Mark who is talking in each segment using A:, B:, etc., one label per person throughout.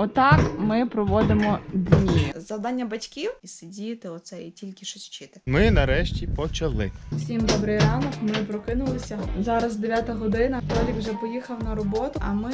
A: Отак ми проводимо дні. Завдання батьків і сидіти оце і тільки щось вчити.
B: Ми нарешті почали.
A: Всім добрий ранок. Ми прокинулися. Зараз 9 година. Толік вже поїхав на роботу, а ми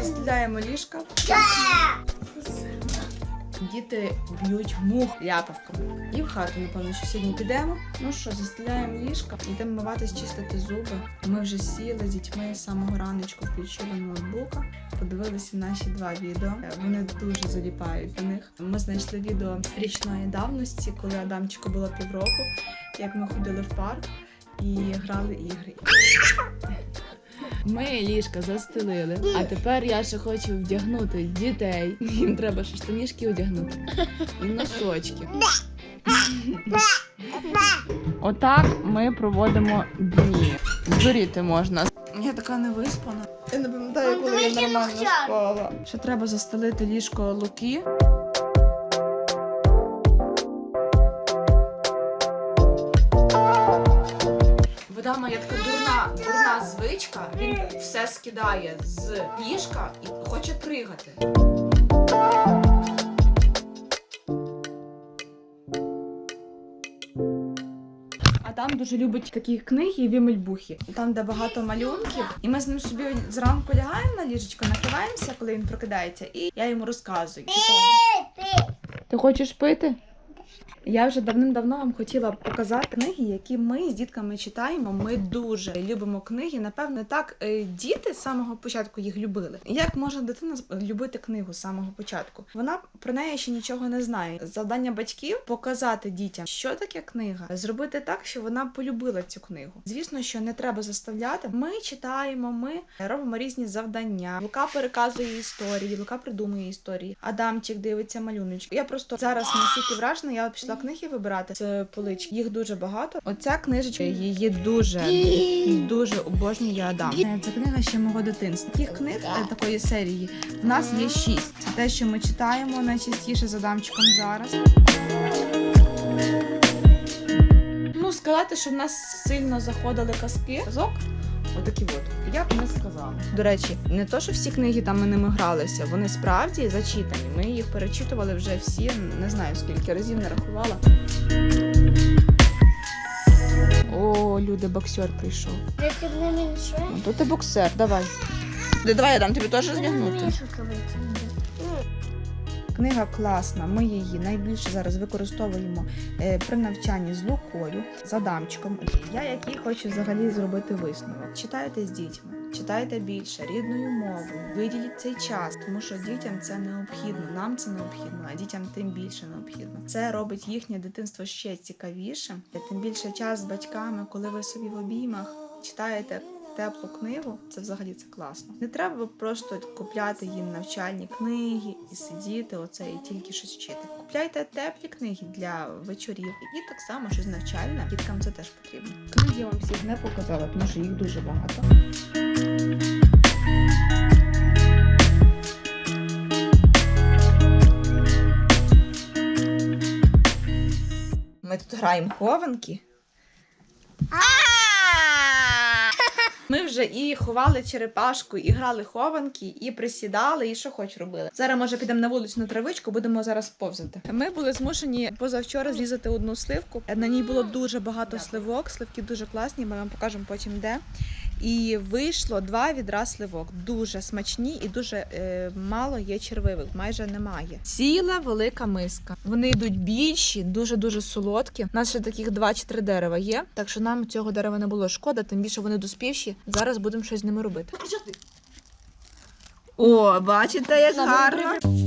A: застеляємо ліжка. Діти б'ють мух ляпавками. І в хату, напевно, що сьогодні підемо. Ну що, застеляємо ліжка, йдемо миватись, чистити зуби. Ми вже сіли з дітьми з самого раночку, включили ноутбука, подивилися наші два відео. Е, Вони дуже заліпають до них. Ми знайшли відео річної давності, коли Адамчику було півроку, як ми ходили в парк і грали ігри. Ми ліжка застелили, а тепер я ще хочу вдягнути дітей. Їм треба ще штанішки одягнути і носочки. Отак ми проводимо дні. Здуріти можна. Я така не виспана. Я не пам'ятаю, коли я нормально спала. Ще треба застелити ліжко луки. Дурна. Він все скидає з ліжка і хоче пригати. Адам дуже любить такі книги Вімельбухи. Там, де багато малюнків, і ми з ним собі зранку лягаємо на ліжечко, накриваємося, коли він прокидається, і я йому розказую. Ти хочеш пити? Я вже давним-давно вам хотіла показати книги, які ми з дітками читаємо. Ми дуже любимо книги. Напевно, так е, діти з самого початку їх любили. Як може дитина любити книгу з самого початку? Вона про неї ще нічого не знає. Завдання батьків показати дітям, що таке книга, зробити так, щоб вона полюбила цю книгу. Звісно, що не треба заставляти. Ми читаємо, ми робимо різні завдання. Лука переказує історії, Лука придумує історії. Адамчик дивиться малюночки. Я просто зараз настільки вражена. Я пішла книги вибирати з полички. Їх дуже багато. Оця книжечка її дуже дуже обожнює Адам. Е, Це книга ще мого дитинства. Таких книг е, такої серії в нас є шість. Це те, що ми читаємо найчастіше з Адамчиком зараз. Ну, сказати, що в нас сильно заходили казки. Казок. Отакі от. Я б не сказала. До речі, не то, що всі книги там ми ними гралися, вони справді зачитані. Ми їх перечитували вже всі, не знаю скільки разів не рахувала. О, люди, боксер прийшов. Ну, то ти боксер, давай. Да, давай я дам тобі теж зігнути. Книга класна. Ми її найбільше зараз використовуємо е, при навчанні з Лукою, з Адамчиком. Я який хочу взагалі зробити висновок. Читайте з дітьми, читайте більше рідною мовою. Виділіть цей час, тому що дітям це необхідно. Нам це необхідно, а дітям тим більше необхідно. Це робить їхнє дитинство ще цікавішим. Тим більше час з батьками, коли ви собі в обіймах читаєте теплу книгу, це взагалі це класно. Не треба просто купляти їм навчальні книги і сидіти оце і тільки щось вчити. Купляйте теплі книги для вечорів і так само щось навчальне. Діткам це теж потрібно. Книг я вам всіх не показала, тому що їх дуже багато. Ми тут граємо хованки. Ми вже і ховали черепашку, і грали хованки, і присідали, і що хоч робили. Зараз може підемо на вулицю на травичку, будемо зараз повзати. Ми були змушені позавчора зрізати одну сливку. На ній було дуже багато сливок. Сливки дуже класні. Ми вам покажемо потім де. І вийшло два відра сливок. Дуже смачні і дуже е, мало є червивих, майже немає. Ціла велика миска. Вони йдуть більші, дуже дуже солодкі. У нас ще таких два чи три дерева є. Так що нам цього дерева не було шкода, тим більше вони доспівші. Зараз будемо щось з ними робити. О, бачите, як гарно.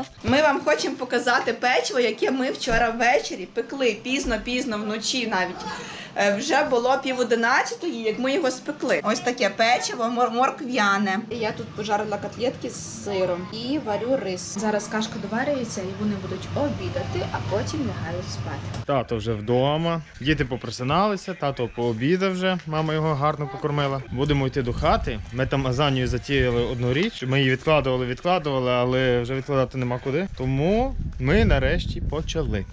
C: В
A: Ми вам хочемо показати печиво, яке ми вчора ввечері пекли пізно-пізно вночі навіть. Е, Вже було пів одинадцятої, як ми його спекли. Ось таке печиво мор- морквяне. Я тут пожарила котлетки з сиром і варю рис. Зараз кашка доварюється і вони будуть обідати, а потім лягають спати.
B: Тато вже вдома. Діти попросиналися, тато пообідав вже. Мама його гарно покормила. Будемо йти до хати. Ми там Азанію затіяли одну річ. Ми її відкладували, відкладували, але вже відкладали. складати нема куди. Тому ми нарешті почали.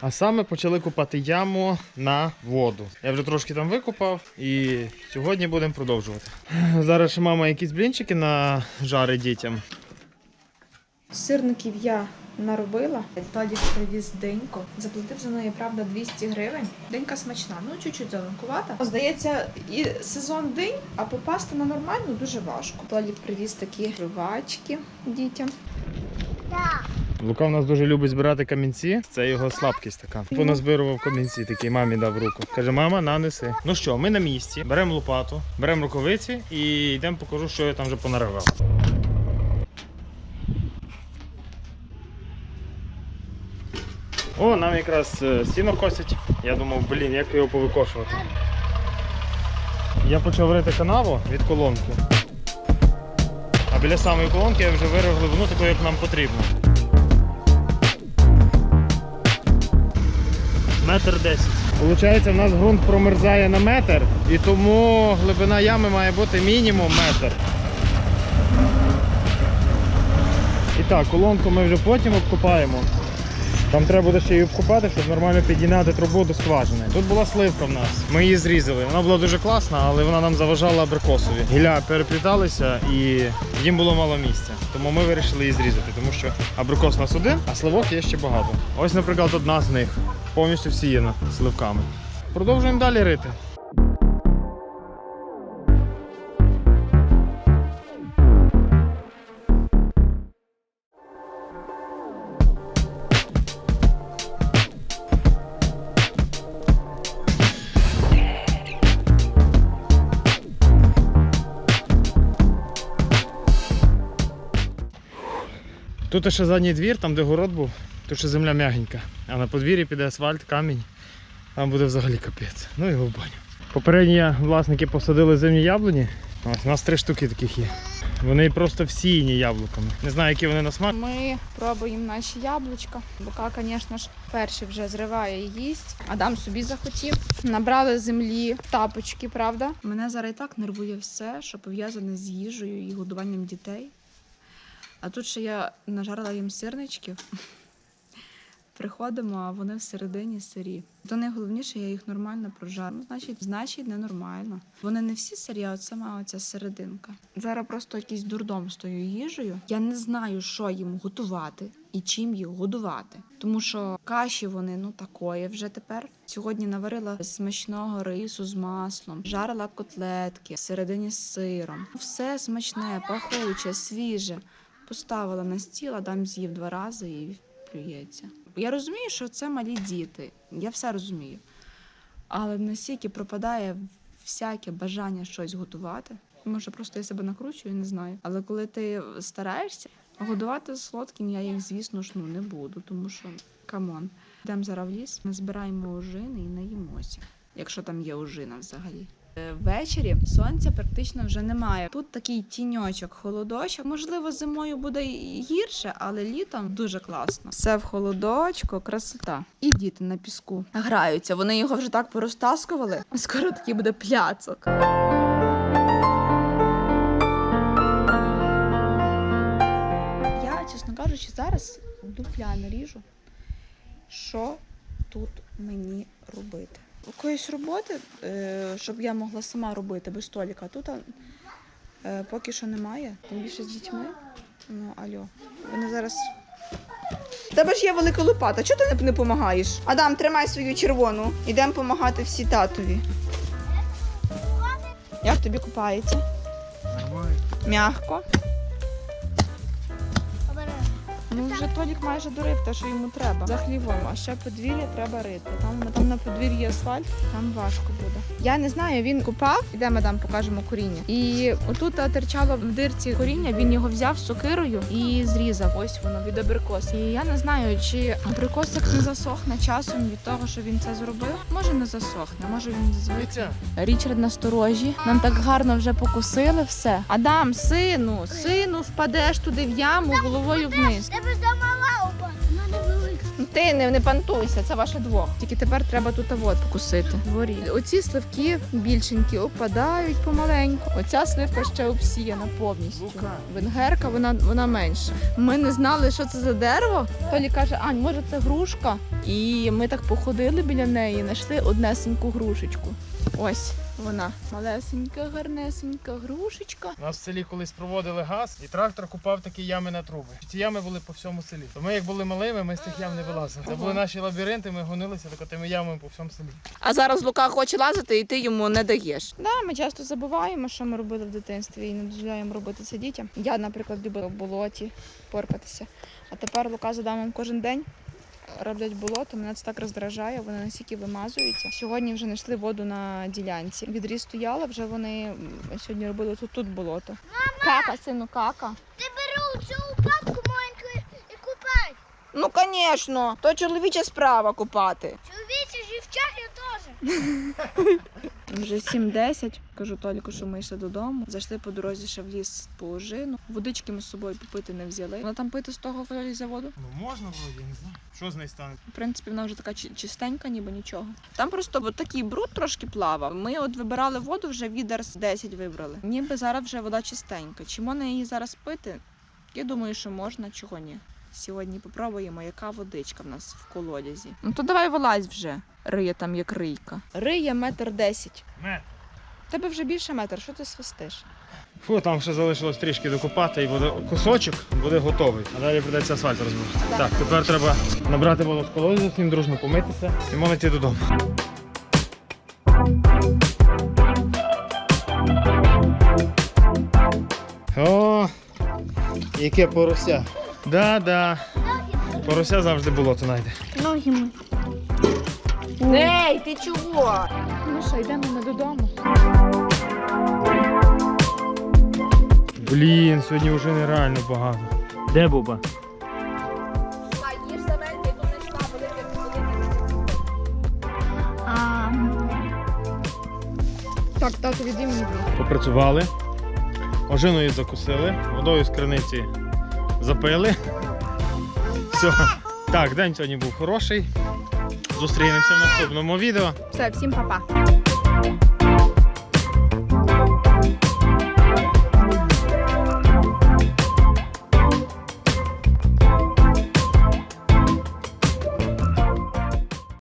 B: А саме почали купати яму на воду. Я вже трошки там викопав і сьогодні будемо продовжувати. Зараз ще мама якісь блінчики нажарить дітям.
A: Сирників я наробила. Тоді привіз диньку. Заплатив за неї, правда, 200 гривень. Динька смачна, ну чуть-чуть зеленкувата. Здається, і сезон динь, а попасти на нормальну дуже важко. Толік привіз такі жувачки дітям.
B: Лука в нас дуже любить збирати камінці. Це його слабкість така. Поназбирував камінці, такий мамі дав руку. Каже, мама, нанеси. Ну що, ми на місці, беремо лопату, беремо рукавиці і йдемо покажу, що я там вже понаривав. О, нам якраз е, сіно косять. Я думав, блін, як його повикошувати. Я почав рити канаву від колонки. А біля самої колонки я вже вирив глибину таку, як нам потрібно. Метр десять. Получається, в нас ґрунт промерзає на метр, і тому глибина ями має бути мінімум метр. І так, колонку ми вже потім обкопаємо. Там треба буде ще її обкопати, щоб нормально підігнати трубу до скважини. Тут була сливка в нас. Ми її зрізали. Вона була дуже класна, але вона нам заважала абрикосові. Гілля перепліталися і їм було мало місця. Тому ми вирішили її зрізати, тому що абрикос у нас один, а сливок є ще багато. Ось, наприклад, одна з них повністю всіяна сливками. Продовжуємо далі рити. Тут ще задній двір, там де город був, тут ще земля м'ягенька. А на подвір'ї піде асфальт, камінь. Там буде взагалі капець. Ну його в баню. Попередні власники посадили зимні яблуні. Ось у нас три штуки таких є. Вони просто всіяні яблуками. Не знаю, які вони на смак.
A: Ми пробуємо наші яблучка. Бука, звісно ж, перший вже зриває і їсть. Адам собі захотів. Набрали землі, тапочки, правда. Мене зараз і так нервує все, що пов'язане з їжею і годуванням дітей. А тут ще я нажарила їм сирничків. Приходимо, а вони всередині сирі. То найголовніше, я їх нормально прожарю. Ну, значить, значить, ненормально. Вони не всі сирі, а от сама оця серединка. Зараз просто якийсь дурдом з тою їжею. Я не знаю, що їм готувати і чим їх годувати. Тому що каші вони ну такої вже тепер. Сьогодні наварила смачного рису з маслом, жарила котлетки всередині з сиром. Все смачне, пахуче, свіже. Поставила на стіл, Адам з'їв два рази і плюється. Я розумію, що це малі діти. Я все розумію. Але настільки пропадає всяке бажання щось готувати. Може, просто я себе накручую, не знаю. Але коли ти стараєшся, годувати солодким я їх, звісно ж, ну не буду, тому що камон. Йдемо зараз в ліс, ми збираємо ожини і наїмося, якщо там є ожина взагалі. Е, Ввечері сонця практично вже немає. Тут такий тіньочок, холодочок. Можливо, зимою буде гірше, але літом дуже класно. Все в холодочку, красота. І діти на піску граються. Вони його вже так порозтаскували. Скоро такий буде пляцок. Я, чесно кажучи, зараз дупля наріжу. Що тут мені робити? Якоїсь роботи, е, щоб я могла сама робити без століка. Тут е, поки що немає. Тим більше з дітьми. Ну, алло. Вони зараз. Тебе ж є велика лопата. Чого ти не- не допомагаєш? Адам, тримай свою червону. Ідемо допомагати всі татові. Як тобі купається?
B: Нормально.
A: Мягко. Ну вже Толік майже дорив те, що йому треба. За хлівом, а ще подвір'я треба рити. Там, там на подвір'ї асфальт, там важко буде. Я не знаю, він купав, ідемо там покажемо коріння. І отут терчало в дирці коріння, він його взяв сокирою і зрізав. Ось воно від абрикос. І я не знаю, чи абрикосик не засохне часом від того, що він це зробив. Може не засохне, може він звик. Річард насторожі. Нам так гарно вже покусили все. Адам, сину, сину, впадеш туди в яму головою вниз.
C: Тебе замала. У мене велика.
A: Ну Ти не, не пантуйся, це ваше двох. Тільки тепер треба тут вот покусити. Дворі. Оці сливки більшенькі опадають помаленьку. Оця сливка ще обсіяна повністю.
B: Лука.
A: Венгерка, вона, вона менша. Ми не знали, що це за дерево. Толі каже, Ань, може це грушка? І ми так походили біля неї, знайшли однесеньку грушечку. Ось вона. Малесенька, гарнесенька грушечка.
B: У нас в селі колись проводили газ, і трактор купав такі ями на труби. Ці ями були по всьому селі. То ми, як були малими, ми з тих ям не вилазили. Це були наші лабіринти, ми гонилися так тими ямами по всьому селі.
A: А зараз Лука хоче лазити, і ти йому не даєш. Да, ми часто забуваємо, що ми робили в дитинстві, і не дозволяємо робити це дітям. Я, наприклад, любила в болоті порпатися. А тепер Лука з Адамом кожен день роблять болото. Мене це так роздражає, вони настільки вимазуються. Сьогодні вже знайшли воду на ділянці. Відріз стояла, вже вони сьогодні робили тут, тут болото. Кака, сину, кака.
C: Ти беру цю папку маленьку і купай.
A: Ну, звісно, то чоловіча справа купати.
C: Чоловіча жівчаря теж.
A: Вже 7-10. Кажу Толіку, що ми йшли додому. Зайшли по дорозі ще в ліс по ожину. Водички ми з собою попити не взяли. Вона там пити з того заводу.
B: Ну можна вроді, я не знаю. Що з нею стане?
A: В принципі, вона вже така чи- чистенька, ніби нічого. Там просто от такий бруд трошки плавав. Ми от вибирали воду, вже відер з 10 вибрали. Ніби зараз вже вода чистенька. Чи можна її зараз пити? Я думаю, що можна, чого ні. Сьогодні попробуємо, яка водичка в нас в колодязі. Ну то давай вилазь вже. Риє там як рийка. Риє метр десять.
B: Не.
A: Тебе вже більше метр, що ти свистиш?
B: Фу, там ще залишилось трішки докупати і буде кусочок буде готовий. А далі придеться асфальт розбити.
A: Так.
B: Так, тепер треба набрати воду з колодязя, всім дружно помитися і можна йти додому. О, яке порося. Да-да. Порося завжди болото знайде.
C: Ноги ми.
A: Ей, ти чого? Ну що, йдемо ми додому.
B: Блін, сьогодні вже нереально багато. Де Буба?
C: А,
A: Так, тато, відій мені.
B: Попрацювали, ожиною закусили, водою з криниці запили. Все. Так, день сьогодні був хороший. Зустрінемося в наступному відео.
A: Все, всім па-па.